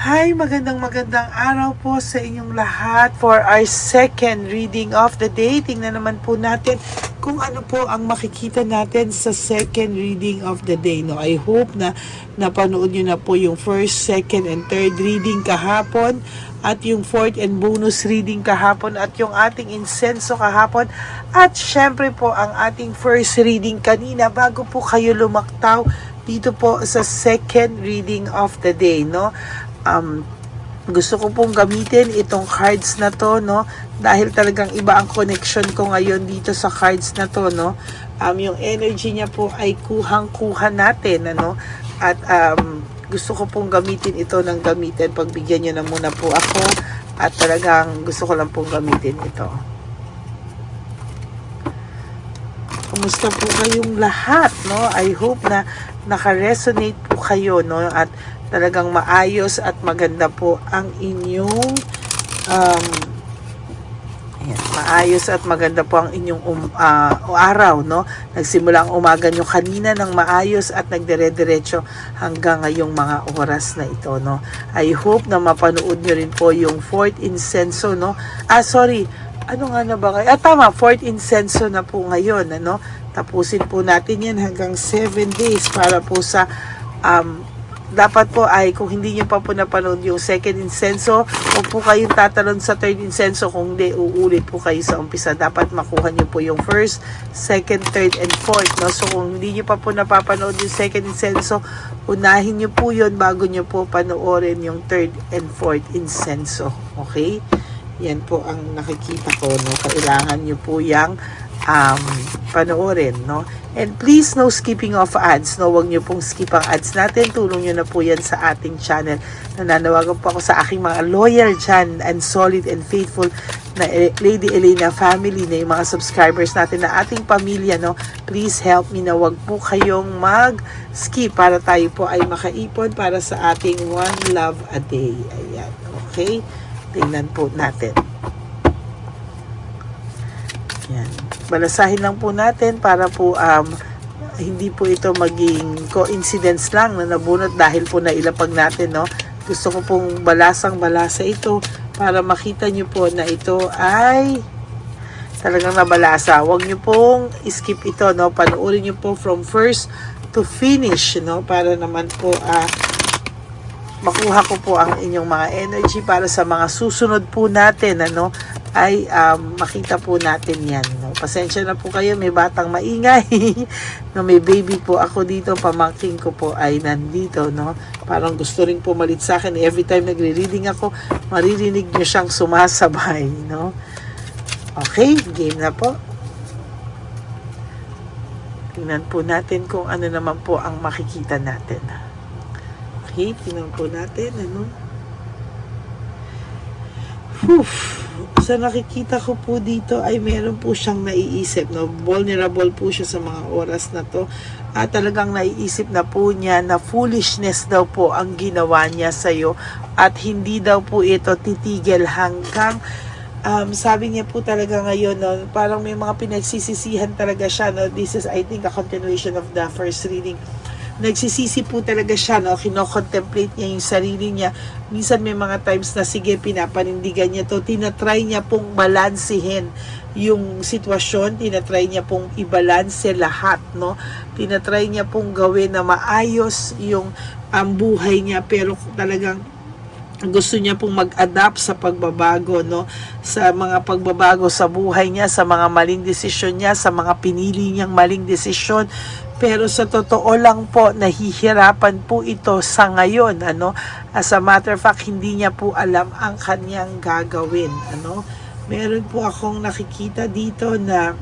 Hi, magandang magandang araw po sa inyong lahat for our second reading of the day. Tingnan naman po natin kung ano po ang makikita natin sa second reading of the day. No, I hope na napanood nyo na po yung first, second, and third reading kahapon at yung fourth and bonus reading kahapon at yung ating insenso kahapon at syempre po ang ating first reading kanina bago po kayo lumaktaw dito po sa second reading of the day no um, gusto ko pong gamitin itong cards na to, no? Dahil talagang iba ang connection ko ngayon dito sa cards na to, no? Um, yung energy niya po ay kuhang-kuha natin, ano? At um, gusto ko pong gamitin ito ng gamitin. Pagbigyan niyo na muna po ako. At talagang gusto ko lang pong gamitin ito. Kumusta po kayong lahat, no? I hope na naka-resonate po kayo, no? At talagang maayos at maganda po ang inyong um, ayan, maayos at maganda po ang inyong um, ah, araw, no? Nagsimula ang umaga nyo kanina ng maayos at nagdire-diretso hanggang ngayong mga oras na ito, no? I hope na mapanood nyo rin po yung fourth incenso, no? Ah, sorry, ano nga na ba kayo? Ah, tama, fourth incenso na po ngayon, ano? Tapusin po natin yan hanggang 7 days para po sa um, dapat po ay kung hindi nyo pa po napanood yung second incenso, huwag po kayong tatalon sa third incenso kung hindi uulit po kayo sa umpisa. Dapat makuha nyo po yung first, second, third, and fourth. No? So kung hindi nyo pa po napapanood yung second incenso, unahin nyo po yun bago nyo po panoorin yung third and fourth incenso. Okay? Yan po ang nakikita ko. No? Kailangan nyo po yung um, panoorin. No? And please, no skipping of ads. No, wag niyo pong skip ang ads natin. Tulong niyo na po yan sa ating channel. Nananawagan po ako sa aking mga loyal dyan and solid and faithful na E- Lady Elena family na yung mga subscribers natin na ating pamilya. No? Please help me na wag po kayong mag-skip para tayo po ay makaipon para sa ating One Love a Day. Ayan. Okay? Tingnan po natin. Yan. Balasahin lang po natin para po um, hindi po ito maging coincidence lang na nabunot dahil po nailapag natin, no? Gusto ko pong balasang balasa ito para makita nyo po na ito ay talagang nabalasa. Huwag nyo pong skip ito, no? Panoorin nyo po from first to finish, no? Para naman po ah, makuha ko po ang inyong mga energy para sa mga susunod po natin ano ay um, makita po natin yan? Pasensya na po kayo may batang maingay. No may baby po ako dito pamangking ko po ay nandito no? Parang gusto rin po malit sa akin. Every time nagre-reading ako maririnig niyo siyang sumasabay no? Okay game na po. Tingnan po natin kung ano naman po ang makikita natin. Okay, tingnan po natin, ano. Whew. Sa nakikita ko po dito ay meron po siyang naiisip, no? Vulnerable po siya sa mga oras na to. At talagang naiisip na po niya na foolishness daw po ang ginawa niya sa'yo. At hindi daw po ito titigil hanggang um, sabi niya po talaga ngayon, no, parang may mga pinagsisisihan talaga siya. No? This is, I think, a continuation of the first reading nagsisisi po talaga siya, no? Kino-contemplate niya yung sarili niya. Minsan may mga times na sige, pinapanindigan niya to. Tinatry niya pong balansehin yung sitwasyon. Tinatry niya pong ibalanse lahat, no? Tinatry niya pong gawin na maayos yung ang buhay niya. Pero talagang gusto niya pong mag-adapt sa pagbabago, no? Sa mga pagbabago sa buhay niya, sa mga maling desisyon niya, sa mga pinili niyang maling desisyon. Pero sa totoo lang po, nahihirapan po ito sa ngayon, ano? As a matter of fact, hindi niya po alam ang kanyang gagawin, ano? Meron po akong nakikita dito na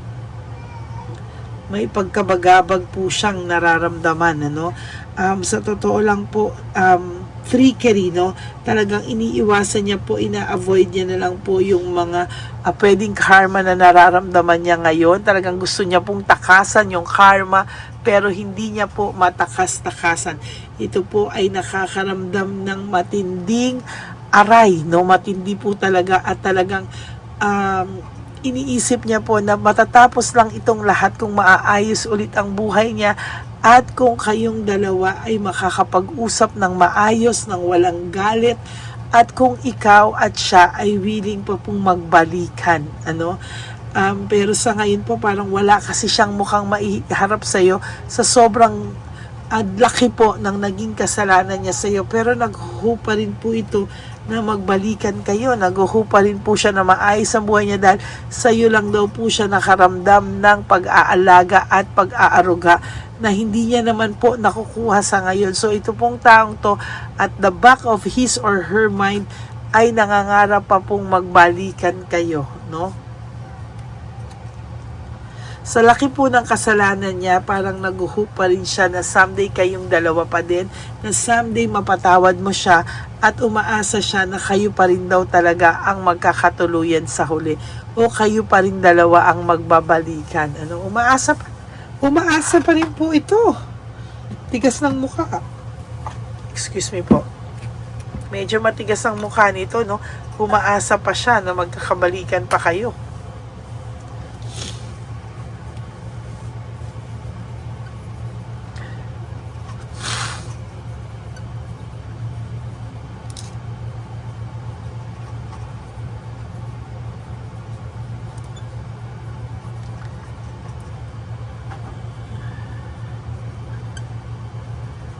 may pagkabagabag po siyang nararamdaman, ano? Um, sa totoo lang po, um, trickery, no? Talagang iniiwasan niya po, ina-avoid niya na lang po yung mga uh, pwedeng karma na nararamdaman niya ngayon. Talagang gusto niya pong takasan yung karma, pero hindi niya po matakas-takasan. Ito po ay nakakaramdam ng matinding aray, no? Matindi po talaga at talagang um, iniisip niya po na matatapos lang itong lahat kung maaayos ulit ang buhay niya at kung kayong dalawa ay makakapag-usap ng maayos, ng walang galit, at kung ikaw at siya ay willing pa pong magbalikan, ano? Um, pero sa ngayon po parang wala kasi siyang mukhang maiharap sa'yo sa sobrang at laki po ng naging kasalanan niya sa iyo pero naghuhu pa rin po ito na magbalikan kayo. Naghuhu pa rin po siya na maayos ang buhay niya dahil sa iyo lang daw po siya nakaramdam ng pag-aalaga at pag-aaruga na hindi niya naman po nakukuha sa ngayon. So ito pong taong to at the back of his or her mind ay nangangarap pa pong magbalikan kayo no? Sa laki po ng kasalanan niya, parang naguhope pa rin siya na someday kayong dalawa pa din, na someday mapatawad mo siya at umaasa siya na kayo pa rin daw talaga ang magkakatuluyan sa huli o kayo pa rin dalawa ang magbabalikan. Ano, umaasa pa, umaasa pa rin po ito. Tigas ng mukha. Excuse me po. Medyo matigas ang mukha nito, no? Umaasa pa siya na magkakabalikan pa kayo.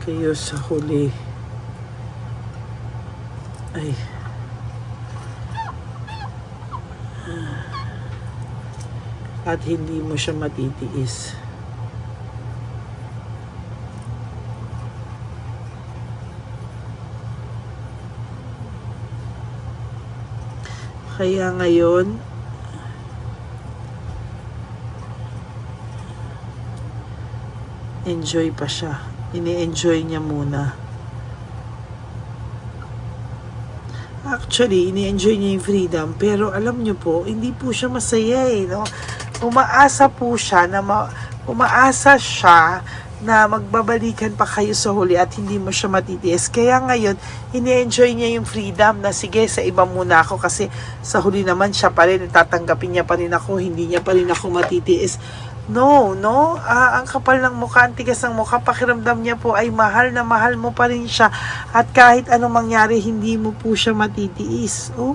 Kayo sa huli. Ay. At hindi mo siya matitiis. Kaya ngayon enjoy pa siya ini-enjoy niya muna. Actually, ini-enjoy niya yung freedom, pero alam niyo po, hindi po siya masaya eh, no? Umaasa po siya na ma- umaasa siya na magbabalikan pa kayo sa huli at hindi mo siya matitiis. Kaya ngayon, ini-enjoy niya yung freedom na sige, sa iba muna ako kasi sa huli naman siya pa rin, tatanggapin niya pa rin ako, hindi niya pa rin ako matitiis. No, no. Ah, ang kapal ng mukha, ang tigas ng mukha, pakiramdam niya po ay mahal na mahal mo pa rin siya. At kahit anong mangyari, hindi mo po siya matitiis. Oh.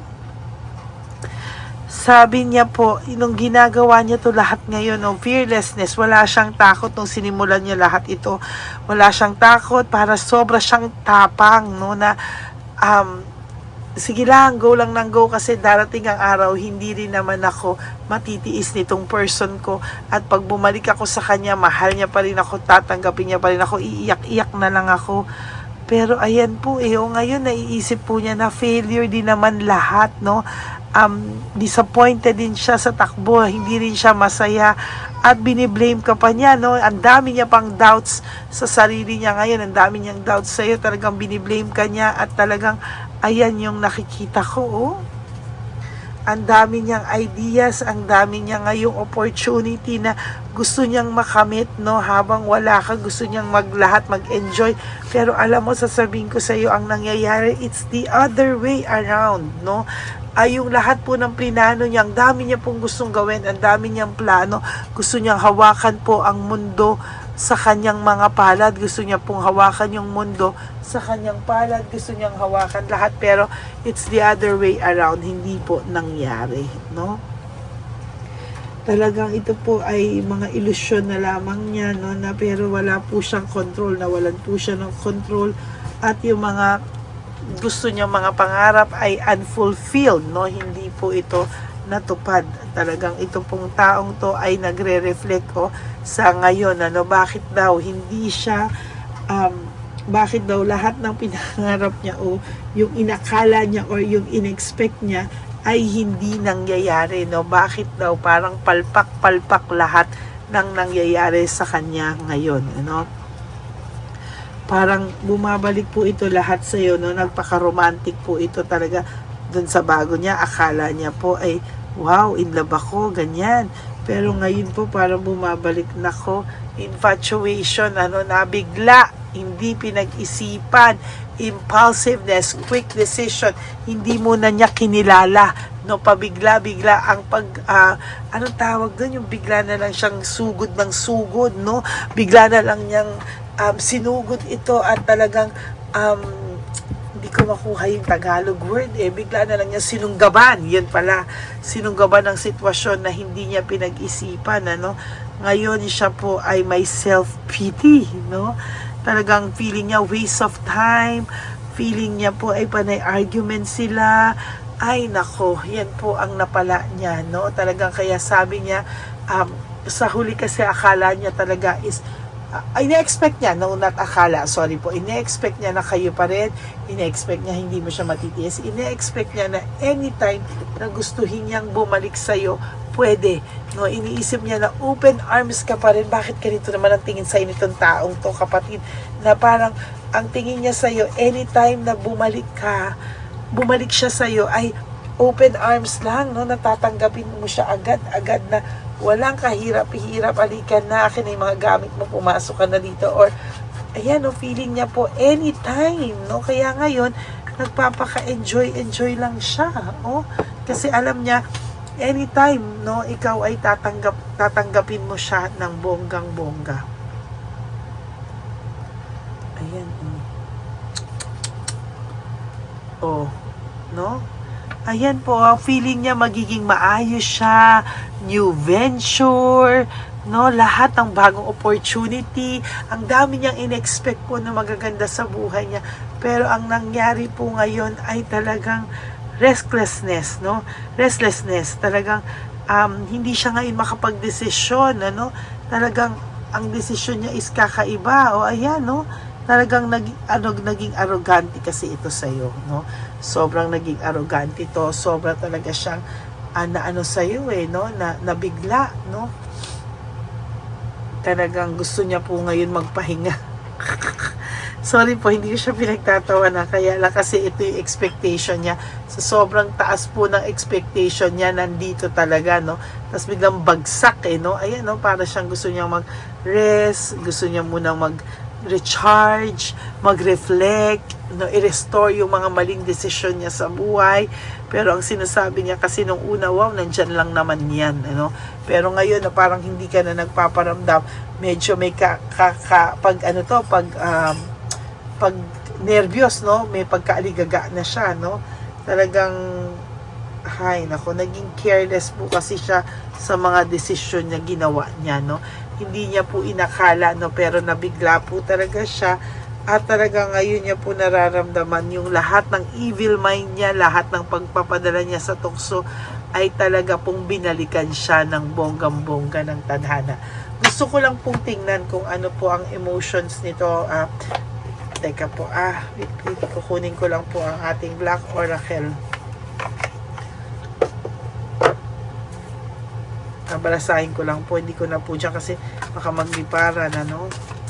Sabi niya po, nung ginagawa niya to lahat ngayon, no, fearlessness, wala siyang takot nung sinimulan niya lahat ito. Wala siyang takot para sobra siyang tapang, no, na um, sige lang, go lang ng go kasi darating ang araw, hindi rin naman ako matitiis nitong person ko. At pag bumalik ako sa kanya, mahal niya pa rin ako, tatanggapin niya pa rin ako, iiyak-iyak na lang ako. Pero ayan po eh, o ngayon naiisip po niya na failure din naman lahat, no? Um, disappointed din siya sa takbo, hindi rin siya masaya at biniblame ka pa niya, no? Ang dami niya pang doubts sa sarili niya ngayon, ang dami niyang doubts sa iyo, talagang biniblame ka niya at talagang ayan yung nakikita ko, oh. Ang dami niyang ideas, ang dami niya ngayong opportunity na gusto niyang makamit, no? Habang wala ka, gusto niyang maglahat, mag-enjoy. Pero alam mo, sasabihin ko sa iyo, ang nangyayari, it's the other way around, no? ay yung lahat po ng plinano niya, ang dami niya pong gustong gawin, ang dami niyang plano, gusto niyang hawakan po ang mundo sa kanyang mga palad, gusto niya pong hawakan yung mundo. Sa kanyang palad, gusto niyang hawakan lahat, pero it's the other way around, hindi po nangyari, no? Talagang ito po ay mga ilusyon na lamang niya, no, na pero wala po siyang control, nawalan po siya ng control, at yung mga gusto niyang mga pangarap ay unfulfilled, no? Hindi po ito natupad. Talagang ito pong taong to ay nagre-reflect ko sa ngayon, ano, bakit daw hindi siya um, bakit daw lahat ng pinangarap niya o yung inakala niya or yung inexpect niya ay hindi nangyayari, no? Bakit daw parang palpak-palpak lahat ng nangyayari sa kanya ngayon, ano? parang bumabalik po ito lahat sa iyo no nagpaka-romantic po ito talaga dun sa bago niya akala niya po ay wow in love ako ganyan. Pero ngayon po parang bumabalik nako infatuation, ano, nabigla, hindi pinag-isipan, impulsiveness, quick decision, hindi mo na niya kinilala, no, pabigla-bigla ang pag, ah, anong tawag doon, yung bigla na lang siyang sugod ng sugod, no, bigla na lang niyang um, sinugod ito at talagang, um, ko makuha yung Tagalog word eh. Bigla na lang niya sinunggaban. Yun pala, sinunggaban ng sitwasyon na hindi niya pinag-isipan, ano. Ngayon siya po ay may self-pity, no. Talagang feeling niya waste of time, feeling niya po ay panay argument sila. Ay nako, yan po ang napala niya, no. Talagang kaya sabi niya, um, sa huli kasi akala niya talaga is ine-expect niya, no, not akala, sorry po, ine-expect niya na kayo pa rin, ine-expect niya hindi mo siya matitiis, ine-expect niya na anytime na gustuhin niyang bumalik sa'yo, pwede. No, iniisip niya na open arms ka pa rin. Bakit ganito naman ang tingin sa'yo nitong taong to, kapatid? Na parang ang tingin niya sa'yo, anytime na bumalik ka, bumalik siya sa'yo, ay open arms lang, no? Natatanggapin mo siya agad-agad na walang kahirap-hirap, alikan na, akin na mga gamit mo, pumasok ka na dito, or, ayan, no, feeling niya po, anytime, no? Kaya ngayon, nagpapaka-enjoy, enjoy lang siya, oh. Kasi alam niya, anytime, no, ikaw ay tatanggap, tatanggapin mo siya ng bonggang-bongga. Ayan, oh. Oh, no? Ayan po, feeling niya magiging maayos siya, new venture, no, lahat ng bagong opportunity, ang dami niyang inexpect po na magaganda sa buhay niya. Pero ang nangyari po ngayon ay talagang restlessness, no? Restlessness, talagang um, hindi siya ngayon makapag-desisyon, ano? Talagang ang desisyon niya is kakaiba. O ayan, no? Talagang nag, ano, naging arrogante kasi ito sa'yo, no? Sobrang naging arrogante to. Sobra talaga siyang ah, na ano sa'yo eh, no? Na, nabigla, no? Talagang gusto niya po ngayon magpahinga. Sorry po, hindi ko siya pinagtatawa na kaya lang kasi ito yung expectation niya. Sa sobrang taas po ng expectation niya, nandito talaga, no? Tapos biglang bagsak, eh, no? Ayan, no? Para siyang gusto niya mag-rest, gusto niya muna mag-recharge, mag-reflect, no? I-restore yung mga maling desisyon niya sa buhay. Pero ang sinasabi niya kasi nung una, wow, nandyan lang naman yan, ano? Pero ngayon na parang hindi ka na nagpaparamdam, medyo may ka, ka, ka pag ano to, pag um, pag nervyos, no? May pagkaaligaga na siya, no? Talagang hay, nako, naging careless po kasi siya sa mga desisyon niya ginawa niya, no? Hindi niya po inakala, no? Pero nabigla po talaga siya at talaga ngayon niya po nararamdaman yung lahat ng evil mind niya, lahat ng pagpapadala niya sa tukso ay talaga pong binalikan siya ng bonggam-bongga ng tadhana. Gusto ko lang pong tingnan kung ano po ang emotions nito. Ah, teka po, ah, wait, wait, kukunin ko lang po ang ating Black Oracle. Nabalasahin ko lang po, hindi ko na po dyan kasi baka magliparan, ano. Ay.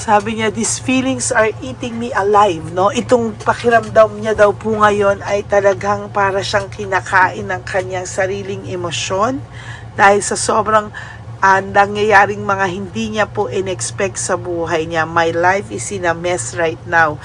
Sabi niya, these feelings are eating me alive, no? Itong pakiramdam niya daw po ngayon ay talagang para siyang kinakain ng kanyang sariling emosyon dahil sa sobrang uh, nangyayaring mga hindi niya po in-expect sa buhay niya. My life is in a mess right now.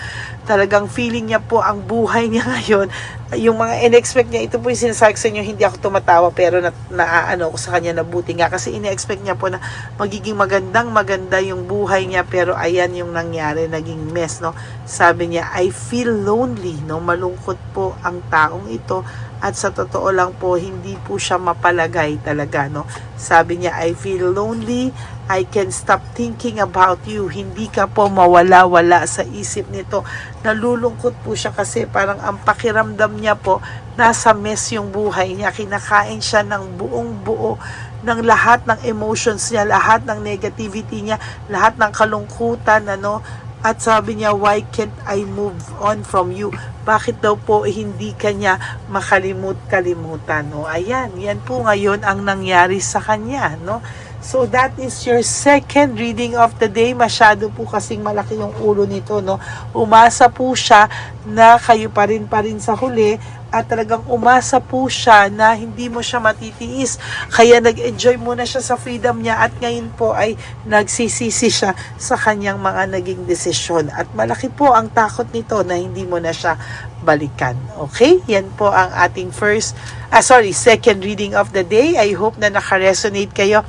Talagang feeling niya po ang buhay niya ngayon. Yung mga in-expect niya, ito po yung sinasabi sa inyo, hindi ako tumatawa pero na, naaano ko sa kanya na buti nga. Kasi in-expect niya po na magiging magandang maganda yung buhay niya pero ayan yung nangyari, naging mess, no? Sabi niya, I feel lonely, no? Malungkot po ang taong ito at sa totoo lang po, hindi po siya mapalagay talaga, no? Sabi niya, I feel lonely, I can stop thinking about you. Hindi ka po mawala-wala sa isip nito. Nalulungkot po siya kasi parang ang pakiramdam niya po, nasa mess yung buhay niya. Kinakain siya ng buong buo ng lahat ng emotions niya, lahat ng negativity niya, lahat ng kalungkutan, ano, at sabi niya, why can't I move on from you? Bakit daw po hindi kanya makalimut-kalimutan? No? Ayan, yan po ngayon ang nangyari sa kanya. No? So that is your second reading of the day. Masyado po kasing malaki yung ulo nito, no? Umasa po siya na kayo pa rin pa rin sa huli at talagang umasa po siya na hindi mo siya matitiis. Kaya nag-enjoy muna siya sa freedom niya at ngayon po ay nagsisisi siya sa kanyang mga naging desisyon. At malaki po ang takot nito na hindi mo na siya balikan. Okay? Yan po ang ating first, ah sorry, second reading of the day. I hope na naka-resonate kayo.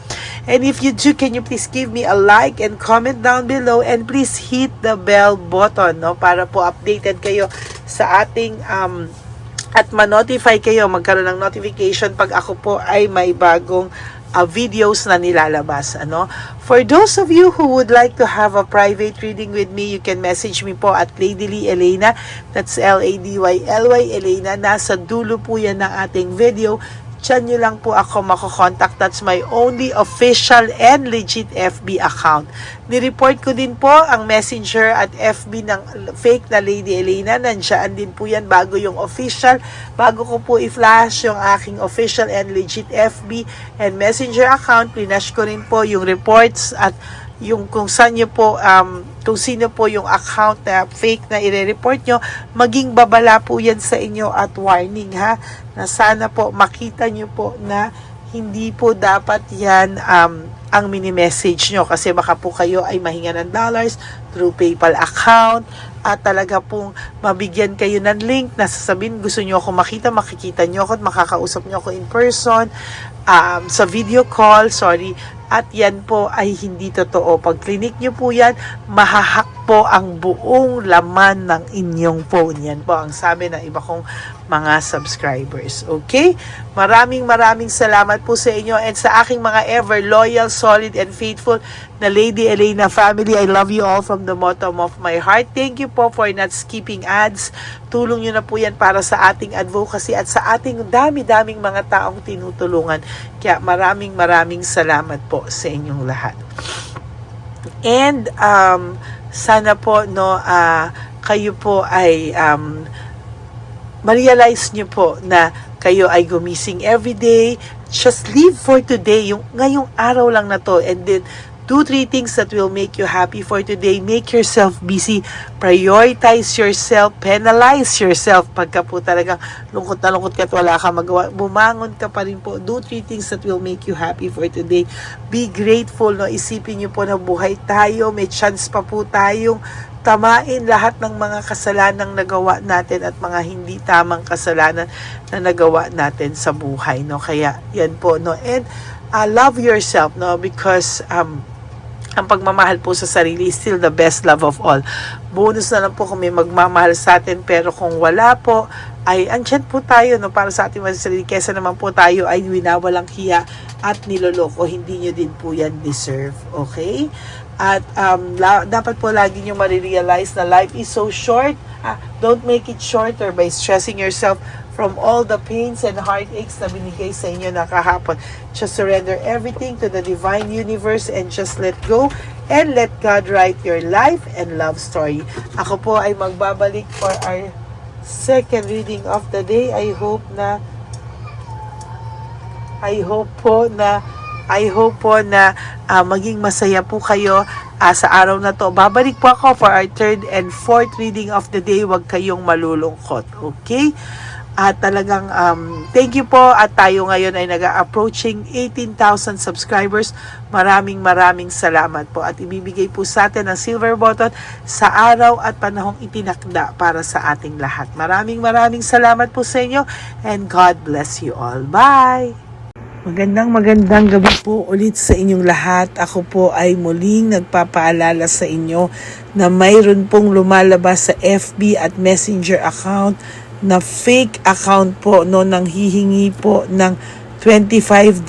And if you do, can you please give me a like and comment down below and please hit the bell button no para po updated kayo sa ating um, at ma-notify kayo, magkaroon ng notification pag ako po ay may bagong uh, videos na nilalabas. Ano? For those of you who would like to have a private reading with me, you can message me po at Lady Lee Elena. That's L-A-D-Y-L-Y Elena. Nasa dulo po yan ng ating video. Diyan nyo lang po ako makokontakt. That's my only official and legit FB account. Nireport ko din po ang messenger at FB ng fake na Lady Elena. Nandiyan din po yan bago yung official. Bago ko po i-flash yung aking official and legit FB and messenger account, plinash ko rin po yung reports at yung kung saan nyo po, um, kung sino po yung account na fake na ire-report nyo, maging babala po yan sa inyo at warning ha, na sana po makita nyo po na hindi po dapat yan um, ang mini-message nyo. Kasi baka po kayo ay mahinga ng dollars through PayPal account at talaga pong mabigyan kayo ng link na sasabihin gusto nyo ako makita, makikita nyo ako at makakausap nyo ako in person um, sa video call, sorry, at yan po ay hindi totoo. Pag clinic nyo po yan, mahahak po ang buong laman ng inyong phone. Yan po ang sabi ng iba kong mga subscribers. Okay? Maraming maraming salamat po sa inyo and sa aking mga ever loyal, solid, and faithful na Lady Elena family. I love you all from the bottom of my heart. Thank you po for not skipping ads. Tulong nyo na po yan para sa ating advocacy at sa ating dami-daming mga taong tinutulungan. Kaya maraming maraming salamat po sa inyong lahat. And um, sana po no ah, kayo po ay um, ma-realize nyo po na kayo ay gumising every day. Just live for today. Yung ngayong araw lang na to. And then, do three things that will make you happy for today. Make yourself busy. Prioritize yourself. Penalize yourself. Pagka po talagang lungkot na lungkot ka at wala ka magawa, bumangon ka pa rin po. Do three things that will make you happy for today. Be grateful. No? Isipin nyo po na buhay tayo. May chance pa po tayong tamain lahat ng mga kasalanang nagawa natin at mga hindi tamang kasalanan na nagawa natin sa buhay no kaya yan po no and uh, love yourself no because um ang pagmamahal po sa sarili is still the best love of all. Bonus na lang po kung may magmamahal sa atin pero kung wala po ay andyan po tayo no para sa ating mga sarili kesa naman po tayo ay winawalang hiya at niloloko hindi nyo din po yan deserve okay at um, la- dapat po lagi nyo marirealize na life is so short. Ah, don't make it shorter by stressing yourself from all the pains and heartaches na binigay sa inyo na kahapon. Just surrender everything to the divine universe and just let go and let God write your life and love story. Ako po ay magbabalik for our second reading of the day. I hope na I hope po na I hope po na ah, maging masaya po kayo ah, sa araw na to. Babalik po ako for our third and fourth reading of the day. Huwag kayong malulungkot. Okay? At talagang um, thank you po at tayo ngayon ay nag-approaching 18,000 subscribers. Maraming maraming salamat po at ibibigay po sa atin ang silver button sa araw at panahong itinakda para sa ating lahat. Maraming maraming salamat po sa inyo and God bless you all. Bye! Magandang magandang gabi po ulit sa inyong lahat. Ako po ay muling nagpapaalala sa inyo na mayroon pong lumalabas sa FB at Messenger account na fake account po no nang hihingi po ng $25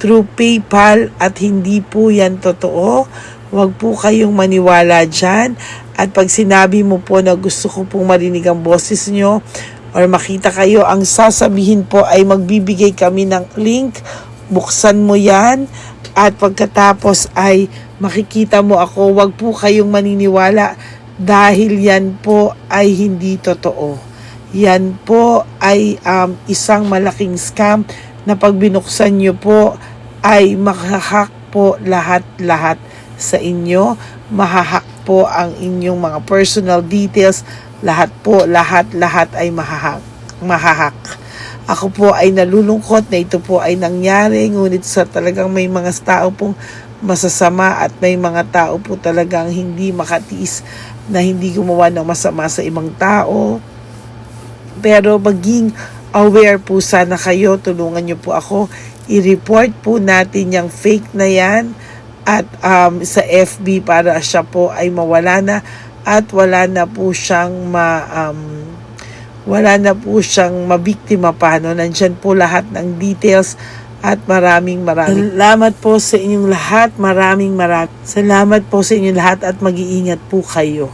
through PayPal at hindi po yan totoo. Huwag po kayong maniwala dyan. At pag sinabi mo po na gusto ko pong marinig ang boses nyo, or makita kayo, ang sasabihin po ay magbibigay kami ng link, buksan mo yan, at pagkatapos ay makikita mo ako, wag po kayong maniniwala dahil yan po ay hindi totoo. Yan po ay um, isang malaking scam na pag binuksan nyo po ay makahak po lahat-lahat sa inyo. Mahahak po ang inyong mga personal details. Lahat po, lahat-lahat ay mahahak. mahahak. Ako po ay nalulungkot na ito po ay nangyari, ngunit sa talagang may mga tao pong masasama at may mga tao po talagang hindi makatiis na hindi gumawa ng masama sa ibang tao. Pero maging aware po sana kayo, tulungan niyo po ako, i-report po natin yung fake na yan at um, sa FB para siya po ay mawala na at wala na po siyang ma, um, wala na po siyang mabiktima pa. No? Nandyan po lahat ng details at maraming maraming salamat po sa inyong lahat. Maraming maraming salamat po sa inyong lahat at mag-iingat po kayo.